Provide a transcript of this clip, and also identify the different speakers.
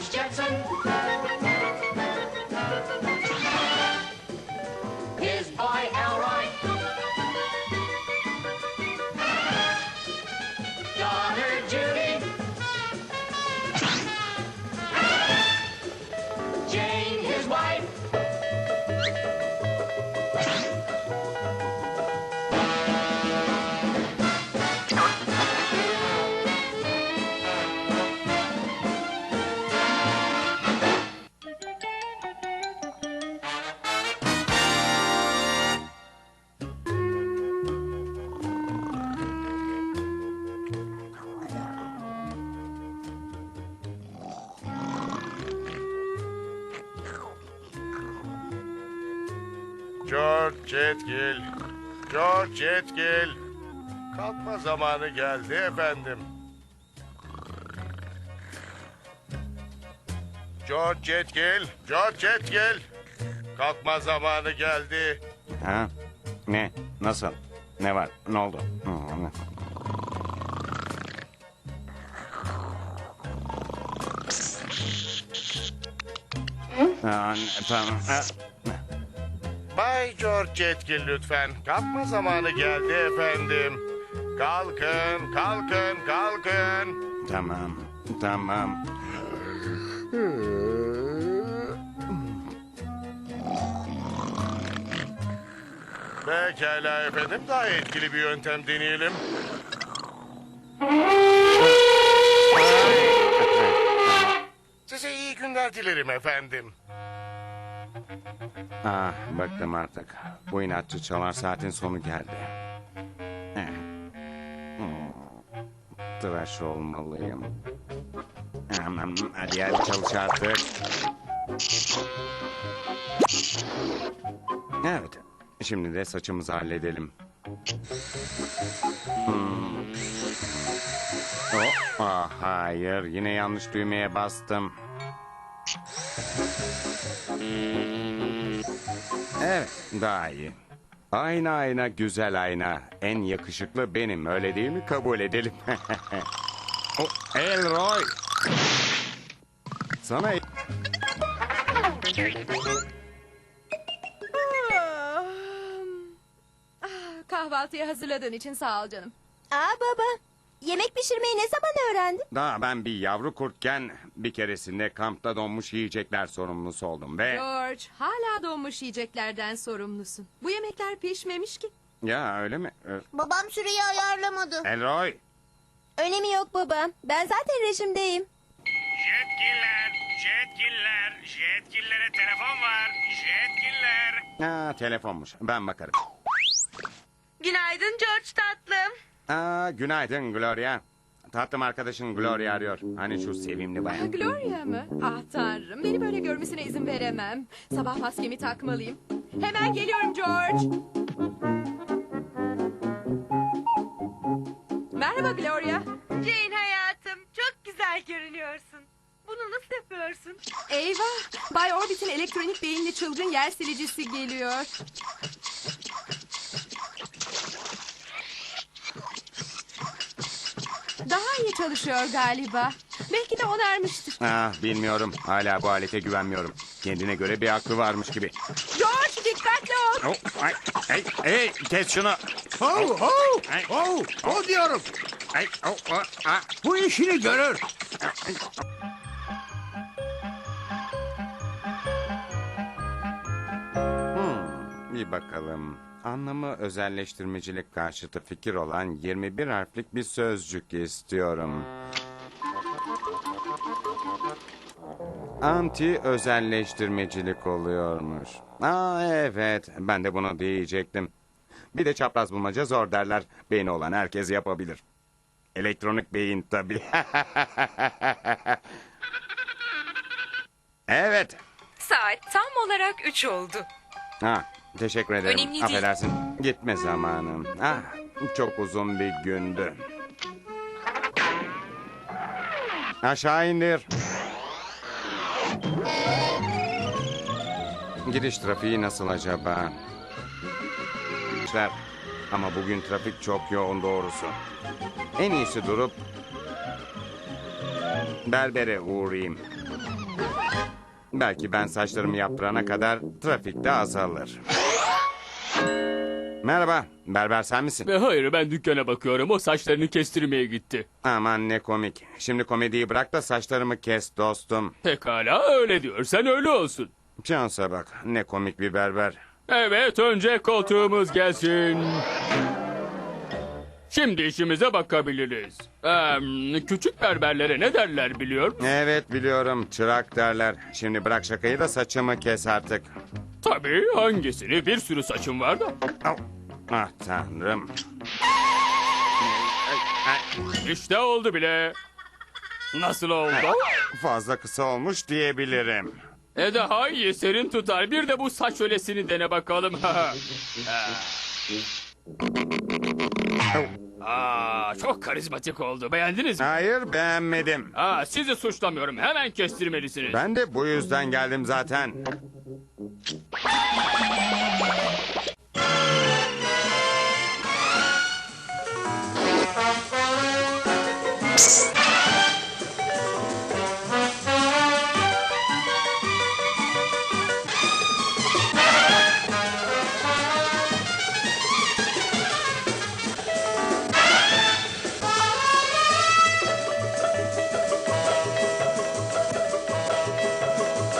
Speaker 1: George Jetson.
Speaker 2: George Jetgil. George Jetgil. Kalkma zamanı geldi efendim. George Jetgil. George Jetgil. Kalkma zamanı geldi.
Speaker 3: Ha? Ne? Nasıl? Ne var? Ne oldu? Aa, tamam. Ha,
Speaker 2: Bay George Jetgil lütfen. Kalkma zamanı geldi efendim. Kalkın, kalkın, kalkın.
Speaker 3: Tamam. Tamam.
Speaker 2: Pekala efendim. Daha etkili bir yöntem deneyelim. Size iyi günler dilerim efendim.
Speaker 3: Ah, bıktım artık. Bu inatçı çalar saatin sonu geldi. Eh. Hmm. Tıraş olmalıyım. Aman, hadi hadi çalış artık. Evet. Şimdi de saçımızı halledelim. Hmm. Oh, ah, hayır, yine yanlış düğmeye bastım. Evet, daha iyi. Ayna ayna güzel ayna. En yakışıklı benim öyle değil mi? Kabul edelim. o, Elroy. Sana
Speaker 4: Ah, kahvaltıyı hazırladığın için sağ ol canım.
Speaker 5: Aa baba, yemek pişirmeyi ne zaman öğrendin?
Speaker 3: daha ben bir yavru kurtken bir keresinde kampta donmuş yiyecekler sorumlusu oldum ve
Speaker 4: George, hala donmuş yiyeceklerden sorumlusun. Bu yemekler pişmemiş ki.
Speaker 3: ya öyle mi? Ee,
Speaker 5: Babam süreyi ayarlamadı.
Speaker 3: Elroy.
Speaker 5: Önemi yok baba, ben zaten rejimdeyim.
Speaker 6: Jetgiller, jetgiller, jetgillere telefon var. Jetgiller.
Speaker 3: Ha, telefonmuş. Ben bakarım.
Speaker 7: Günaydın George tatlım.
Speaker 3: Aa, günaydın Gloria. Tatlım arkadaşın Gloria arıyor. Hani şu sevimli bayan.
Speaker 4: Gloria mı? Ah tanrım, beni böyle görmesine izin veremem. Sabah maskemi takmalıyım. Hemen geliyorum George. Merhaba Gloria.
Speaker 7: Jane hayatım çok güzel görünüyorsun. Bunu nasıl yapıyorsun?
Speaker 4: Eyvah, Bay Orbit'in elektronik beyinli çılgın yer silicisi geliyor. Daha iyi çalışıyor galiba. Belki de onarmıştır.
Speaker 3: Ah, bilmiyorum. Hala bu alete güvenmiyorum. Kendine göre bir aklı varmış gibi.
Speaker 4: George dikkatli ol.
Speaker 3: Oh, ay, ay, hey, kes şunu.
Speaker 8: Oh, oh,
Speaker 3: Ay.
Speaker 8: oh, o diyorum.
Speaker 3: Ay, oh, oh, ah.
Speaker 8: Bu işini görür.
Speaker 3: Bir bakalım. Anlamı özelleştirmecilik karşıtı fikir olan 21 harflik bir sözcük istiyorum. Anti özelleştirmecilik oluyormuş. Aa evet, ben de bunu diyecektim. Bir de çapraz bulmaca zor derler. Beyni olan herkes yapabilir. Elektronik beyin tabii. evet.
Speaker 7: Saat tam olarak 3 oldu.
Speaker 3: Ha, teşekkür ederim.
Speaker 7: Önemli değil.
Speaker 3: Affedersin. Gitme zamanım. Ah, çok uzun bir gündü. Aşağı indir. Giriş trafiği nasıl acaba? İşler. Ama bugün trafik çok yoğun doğrusu. En iyisi durup berbere uğrayayım. Belki ben saçlarımı yaptırana kadar trafikte azalır. Merhaba, berber sen misin?
Speaker 9: Ve hayır ben dükkana bakıyorum. O saçlarını kestirmeye gitti.
Speaker 3: Aman ne komik. Şimdi komediyi bırak da saçlarımı kes dostum.
Speaker 9: Pekala öyle diyorsan öyle olsun.
Speaker 3: Şansa bak, ne komik bir berber.
Speaker 9: Evet önce koltuğumuz gelsin. Şimdi işimize bakabiliriz. Ee, küçük berberlere ne derler biliyor musun?
Speaker 3: Evet biliyorum, çırak derler. Şimdi bırak şakayı da saçımı kes artık.
Speaker 9: Tabii hangisini? Bir sürü saçım var da.
Speaker 3: Ah tanrım.
Speaker 9: İşte oldu bile. Nasıl oldu?
Speaker 3: Fazla kısa olmuş diyebilirim.
Speaker 9: E daha iyi serin tutar. Bir de bu saç ölesini dene bakalım. Aa, çok karizmatik oldu. Beğendiniz mi?
Speaker 3: Hayır beğenmedim.
Speaker 9: Aa, sizi suçlamıyorum. Hemen kestirmelisiniz.
Speaker 3: Ben de bu yüzden geldim zaten.